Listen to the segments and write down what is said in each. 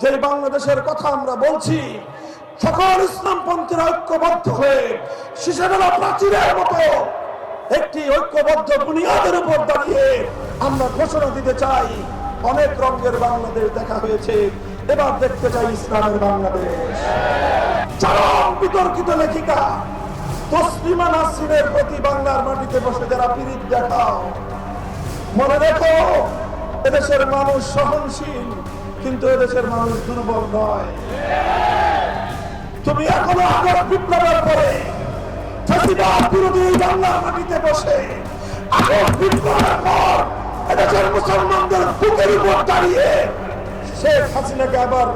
যে বাংলাদেশের কথা আমরা বলছি, সকল ইসলামপন্থীরা ঐক্যবদ্ধ হয়ে শিশুরা প্রাচীরের মতো একটি ঐক্যবদ্ধ বুনিয়াদের উপর দাঁড়িয়ে আমরা ঘোষণা দিতে চাই, অনেক রঙের বাংলাদেশ দেখা হয়েছে। এবার দেখতে চাই ইসলামের বাংলাদেশ। চরম বিতর্কিত লেখিকা, তসলিমা নাসরিনের প্রতি বাংলার মাটিতে বসে যারা পিরিত দেখাও, মনে রেখো, এদেশের মানুষ সহনশীল কিন্তু এদেশের মানুষ দুর্বল নয়। তুমি এখনও আগর বিপ্লবের পরে বসে হাসিনাকে আবার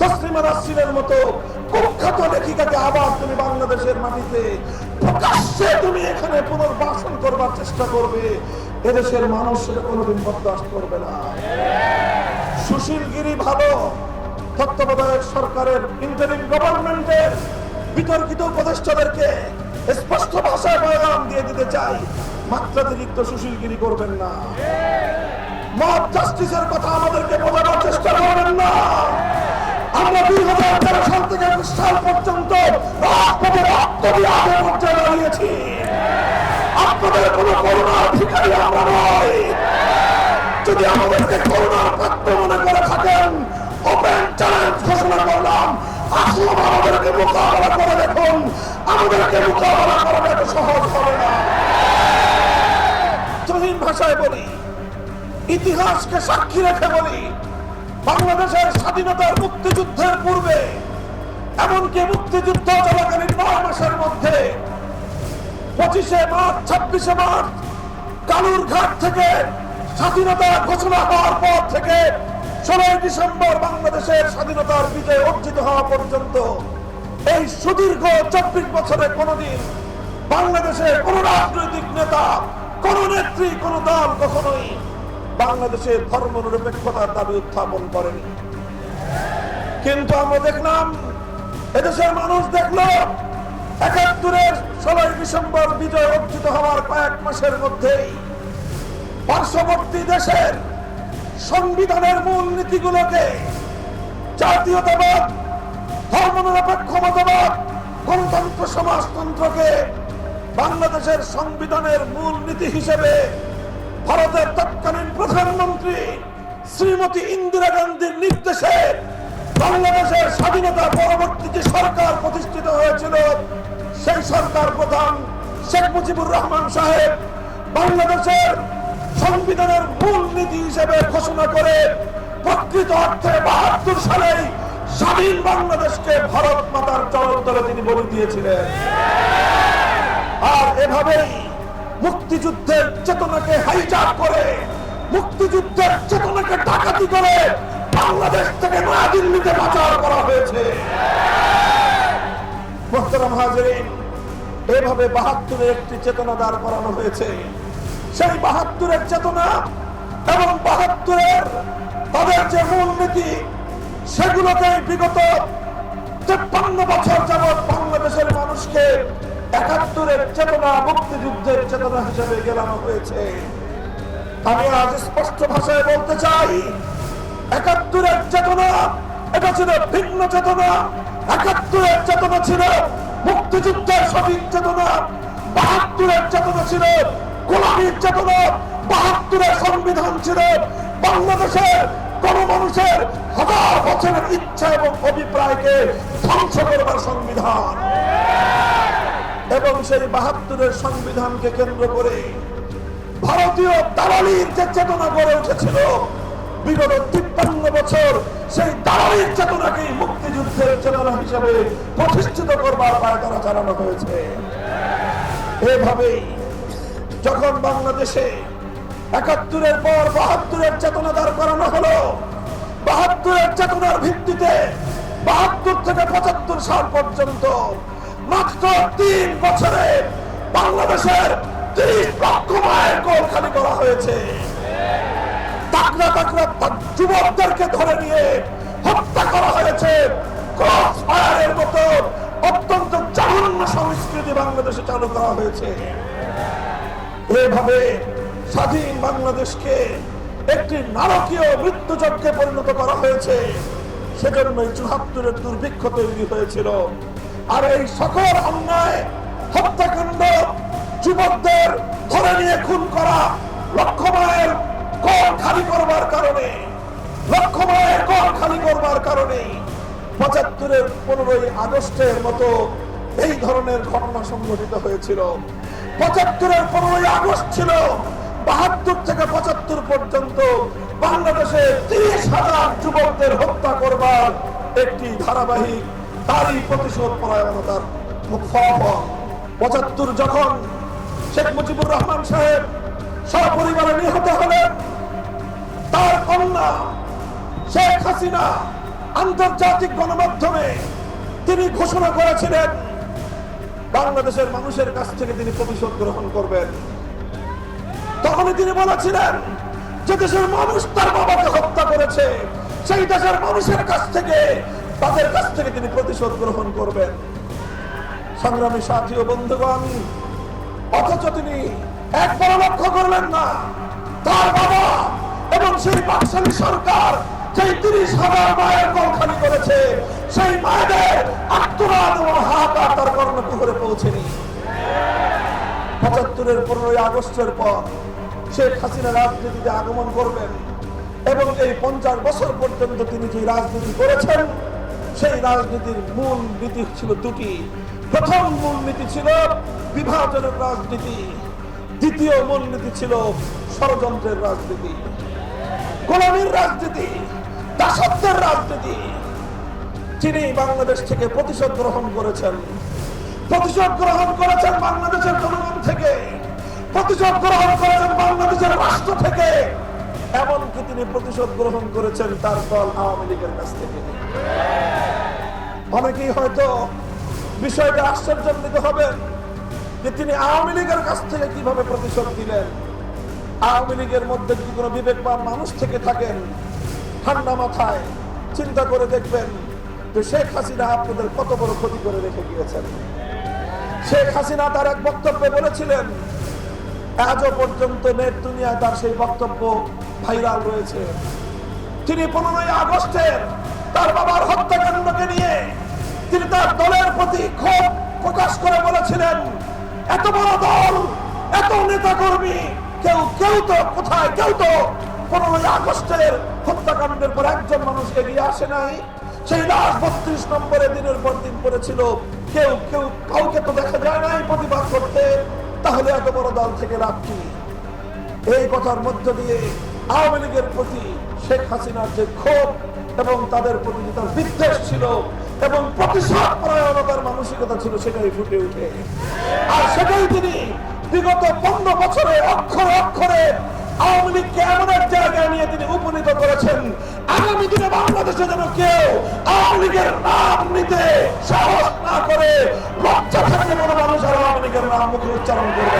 তসলিমা মতো আবার তুমি বাংলাদেশের প্রকাশ্যে তুমি এখানে পুনর্বাসন করবার চেষ্টা করবে। এদেশের মানুষ কোনোদিন বরদাস্ত করবে না। সুশীলগিরি ভালো। তত্ত্বাবধায়ক সরকারের ইন্টারিম গভর্নমেন্টের বিতর্কিত উপদেষ্টাদেরকে স্পষ্ট ভাষায় পয়গাম দিয়ে দিতে চাই। মাত্রাতিরিক্ত সুশীলগিরি করবেন না। মত জাস্টিসের কথা আমাদেরকে বোঝানোর চেষ্টা করবেন না। আমরা দুই হাজার তেরো সাল থেকে একুশ সাল পর্যন্ত রাজপথে রক্ত দিয়ে আগে পর্যায়ে দাঁড়িয়েছি। আপনাদের কোনো করুণার ভিখারি আমরা নয়। যদি আমাদেরকে করুণার পাত্র মনে করে থাকেন, ওপেন চ্যালেঞ্জ ঘোষণা করলাম। আসুন আমাদেরকে মোকাবেলা করে দেখুন। আমাদেরকে মোকাবেলা করা এত সহজ হবে। না ভাষায় বলি, ইতিহাসকে সাক্ষী রেখে বলি, বাংলাদেশের স্বাধীনতার মুক্তিযুদ্ধের পূর্বে, এমনকি মুক্তিযুদ্ধ চলাকালীন নয় মাসের মধ্যে, পঁচিশে মার্চ, ছাব্বিশে মার্চ কালুর ঘাট থেকে স্বাধীনতা ঘোষণা হওয়ার পর থেকে ষোলোই ডিসেম্বর বাংলাদেশের স্বাধীনতার বিজয় অর্জিত হওয়া পর্যন্ত এই সুদীর্ঘ চব্বিশ বছরে কোনোদিন বাংলাদেশের কোন রাজনৈতিক নেতা, কোন নেত্রী, কোন দল কখনোই বাংলাদেশের ধর্ম নিরপেক্ষতার দাবি উত্থাপন করেনি। কিন্তু আমরা দেখলাম, এদেশের মানুষ দেখল, একাত্তরের ষোলোই ডিসেম্বর বিজয় অর্জিত হওয়ার কয়েক মাসের মধ্যেই পার্শ্ববর্তী দেশের সংবিধানের মূল নীতিগুলোকে জাতীয়তাবাদ, ধর্মনিরপেক্ষ মতবাদ, গণতন্ত্র সমাজতন্ত্রকে বাংলাদেশের সংবিধানের মূল নীতি হিসেবে ভারতের তৎকালীন প্রধানমন্ত্রী শ্রীমতী ইন্দিরা গান্ধীর নির্দেশে বাংলাদেশের স্বাধীনতা পরবর্তী যে সরকার প্রতিষ্ঠিত হয়েছিল, সেই সরকার প্রধান শেখ মুজিবুর রহমান সাহেব বাংলাদেশের সংবিধানের মূল নীতি হিসেবে ঘোষণা করে প্রকৃত অর্থে বাহাত্তর সালে স্বাধীন বাংলাদেশকে ভারত মাতার চরণ তলে তিনি বলে দিয়েছিলেন। আর এভাবেই মুক্তিযুদ্ধের চেতনাকে হাইজাক করে, মুক্তিযুদ্ধের চেতনাকে ডাকাতি করে বাংলাদেশ থেকে নয়াদিল্লিতে পাচার করা হয়েছে। মোহতারাম এভাবে বাহাত্তরের একটি চেতনা দাঁড় করানো হয়েছে। সেই বাহাত্তরের চেতনা এবং বাহাত্তরের তাদের যে মূলনীতি সেগুলোকে বিগত তেপ্পান্ন বছর যাবৎ বাংলাদেশের মানুষকে একাত্তরের চেতনা, মুক্তিযুদ্ধের চেতনা হিসেবে গেলানো হয়েছে। আমি আজ স্পষ্ট ভাষায় বলতে চাই, একাত্তরের চেতনা, এটা ছিল ভিন্ন চেতনা। একাত্তরের চেতনা ছিল মুক্তিযুদ্ধের সঠিক চেতনা। বাহাত্তরের চেতনা ছিল গোলামীর চেতনা বাহাত্তরের সংবিধান বছরের এবং সেই বাহাত্তরের সংবিধানকে কেন্দ্র করে ভারতীয় দালালির যে চেতনা গড়ে উঠেছিল, বিগত তিপ্পান্ন বছর সেই দালালির চেতনাকেই মুক্তিযুদ্ধের চেতনা হিসেবে প্রতিষ্ঠিত করবার পায়তারা চালানো হয়েছে। এভাবেই যখন বাংলাদেশে একাত্তরের পর বাহাত্তরের চেতনা দাঁড় করানো হলো, বাহাত্তরের চেতনার ভিত্তিতে বাহাত্তর থেকে পঁচাত্তর সাল পর্যন্ত মাত্র তিন বছরে বাংলাদেশের তিরিশ লক্ষ মায়ের গোল খালি করা হয়েছে। তাকড়া তাকড়া যুবকদেরকে ধরে নিয়ে হত্যা করা হয়েছে। ক্রস মতো অত্যন্ত জঘন্য সংস্কৃতি বাংলাদেশে চালু করা হয়েছে। এভাবে স্বাধীন বাংলাদেশকে একটি নারকীয় মৃত্যুযজ্ঞে পরিণত করা হয়েছে, সেজন্যই চুহাত্তরের দুর্ভিক্ষ তৈরি হয়েছিল। আর এই সকল অন্যায়, হত্যাকাণ্ড যুবকদের ধরে নিয়ে খুন করা লক্ষ মায়ের কর খালি করবার কারণে লক্ষ মায়ের কর খালি করবার কারণে পঁচাত্তরের পনেরোই আগস্টের মতো এই ধরনের ঘটনা সংঘটিত হয়েছিল। পঁচাত্তরের পনেরোই আগস্ট ছিল। বাহাত্তর থেকে পঁচাত্তর পর্যন্ত বাংলাদেশে তিরিশ হাজার যুবকদের হত্যা করবার একটি ধারাবাহিক তারই প্রতিশোধ পরায়ণতার পঁচাত্তর যখন শেখ মুজিবুর রহমান সাহেব সপরিবারে নিহত হলেন, তার কন্যা শেখ হাসিনা আন্তর্জাতিক গণমাধ্যমে তিনি ঘোষণা করেছিলেন বাংলাদেশের মানুষের কাছ থেকে তিনি প্রতিশোধ গ্রহণ করবেন। তখনই তিনি বলেছিলেন যে দেশের মানুষ তার বাবাকে হত্যা করেছে। সেই দেশের মানুষের কাছ থেকে, তাদের কাছ থেকে তিনি প্রতিশোধ গ্রহণ করবেন। সংগ্রামী সাথী ও বন্ধুগণ, অথচ তিনি একবার লক্ষ্য করলেন না। তার বাবা এবং সেই বাকশালী সরকার সেই তিরিশ হাজার মায়ের কল খালি করেছে সেই মায়েদের আত্মরাত এবং হাহাকার তার কর্ণকুহরে পৌঁছেনি। পঁচাত্তরের পনেরোই আগস্টের পর শেখ হাসিনা রাজনীতিতে আগমন করবেন এবং এই পঞ্চাশ বছর পর্যন্ত তিনি যে রাজনীতি করেছেন, সেই রাজনীতির মূল নীতি ছিল দুটি। প্রথম মূল নীতি ছিল বিভাজনের রাজনীতি, দ্বিতীয় মূল নীতি ছিল ষড়যন্ত্রের রাজনীতি। গোলামীর রাজনীতি, দাসত্বের রাজনীতি তিনি বাংলাদেশ থেকে প্রতিশোধ গ্রহণ করেছেন, প্রতিশোধ গ্রহণ করেছেন বাংলাদেশের জনগণ থেকে, প্রতিশোধ গ্রহণ করেছেন বাংলাদেশের রাষ্ট্র থেকে, এমনকি তিনি প্রতিশোধ গ্রহণ করেছেন তার দল আওয়ামী লীগের কাছ থেকে। অনেকেই হয়তো বিষয়টা আশ্চর্যান্বিত হবেন যে তিনি আওয়ামী লীগের কাছ থেকে কীভাবে প্রতিশোধ দিলেন? আওয়ামী লীগের মধ্যে যদি কোনো বিবেকবান মানুষ থেকে থাকেন? ঠান্ডা মাথায় চিন্তা করে দেখবেন যে শেখ হাসিনা আপনাদের কত বড় ক্ষতি করে রেখে গিয়েছেন? শেখ হাসিনা তার এক বক্তব্যে বলেছিলেন, আজও পর্যন্ত নেট দুনিয়ায় তার সেই বক্তব্য ভাইরাল রয়েছে। তিনি পনেরোই আগস্টের তার বাবার হত্যাকাণ্ডকে নিয়ে তিনি তার দলের প্রতি ক্ষোভ প্রকাশ করে বলেছিলেন, এত বড় দল, এত নেতা কর্মী কেউ কেউ তো কোথায়, কেউ তো পনেরোই আগস্টের হত্যাকাণ্ডের পর একজন মানুষ এগিয়ে আসে নাই। সেই লাশ বত্রিশ নম্বরে দিনের পর দিন পড়েছিল। কেউ কেউ কাউকে তো দেখা যায় নাই প্রতিবাদ করতে। তাহলে এত বড় দল থেকে লাভ কি? এই কথার মধ্য দিয়ে আওয়ামী লীগের প্রতি শেখ হাসিনার যে ক্ষোভ এবং তাদের প্রতি যে তার বিদ্বেষ ছিল এবং প্রতিশোধ পরায়ণতার মানসিকতা ছিল, সেটাই ফুটে উঠে আর সেটাই তিনি বিগত পনেরো বছরে অক্ষরে অক্ষরে আওয়ামী লীগকে এমন এক জায়গায় নিয়ে তিনি উপনীত করেছেন আগামী দিনে বাংলাদেশে যেন কেউ আওয়ামী লীগের নাম নিতে সাহস না করে লজ্জা থাকে কোনো মানুষ আওয়ামী লীগের নাম মুখে উচ্চারণ করবে।